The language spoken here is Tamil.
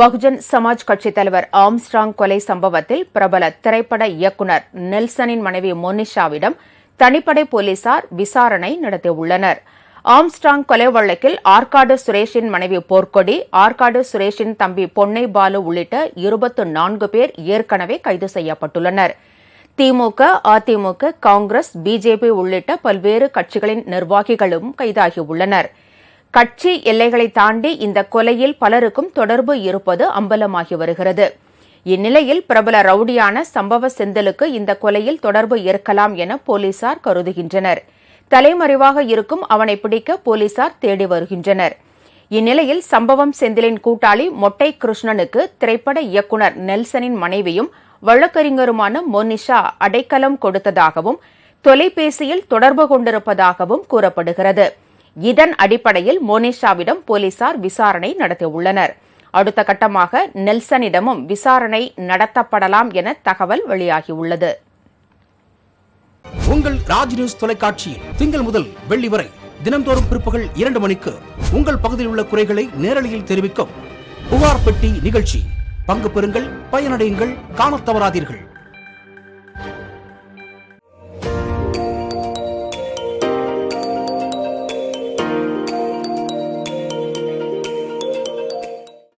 பகுஜன் சமாஜ் கட்சித் தலைவர் ஆம்ஸ்ட்ராங் கொலை சம்பவத்தில் பிரபல திரைப்பட இயக்குனர் நெல்சனின் மனைவி மோனிஷாவிடம் தனிப்படை போலீசார் விசாரணை நடத்தியுள்ளனர். ஆம்ஸ்ட்ராங் கொலை வழக்கில் ஆற்காடு சுரேஷின் மனைவி போர்க்கொடி ஆற்காடு சுரேஷின் தம்பி பொன்னை பாலு உள்ளிட்ட இருபத்து நான்கு பேர் ஏற்கனவே கைது செய்யப்பட்டுள்ளனர். திமுக அதிமுக காங்கிரஸ் பிஜேபி உள்ளிட்ட பல்வேறு கட்சிகளின் நிர்வாகிகளும் கைதாகியுள்ளனா் கட்சி எல்லைகளை தாண்டி இந்த கொலையில் பலருக்கும் தொடர்பு இருப்பது அம்பலமாகி வருகிறது. இந்நிலையில் பிரபல ரவுடியான சம்பவ செந்திலுக்கு இந்த கொலையில் தொடர்பு இருக்கலாம் என போலீசார் கருதுகின்றனர். தலைமறைவாக இருக்கும் அவனை பிடிக்க போலீசார் தேடி வருகின்றனர். இந்நிலையில் சம்பவம் செந்திலின் கூட்டாளி மொட்டை கிருஷ்ணனுக்கு திரைப்பட இயக்குனர் நெல்சனின் மனைவியும் வழக்கறிஞருமான மோனிஷா அடைக்கலம் கொடுத்ததாகவும் தொலைபேசியில் தொடர்பு கொண்டிருப்பதாகவும் கூறப்படுகிறது. இதன் அடிப்படையில் மோனிஷாவிடம் போலீசார் விசாரணை நடத்தியுள்ளனர். அடுத்த கட்டமாக நெல்சனிடமும் விசாரணை நடத்தப்படலாம் என தகவல் வெளியாகியுள்ளது. உங்கள் ராஜ் நியூஸ் தொலைக்காட்சியில் திங்கள் முதல் வெள்ளி வரை தினந்தோறும் பிற்பகல் இரண்டு மணிக்கு உங்கள் பகுதியில் உள்ள குறைகளை நேரலையில் தெரிவிக்கும் புகார் பெட்டி நிகழ்ச்சி. பங்கு பெறுங்கள் பயனடையுங்கள் காணத் தவறாதீர்கள்.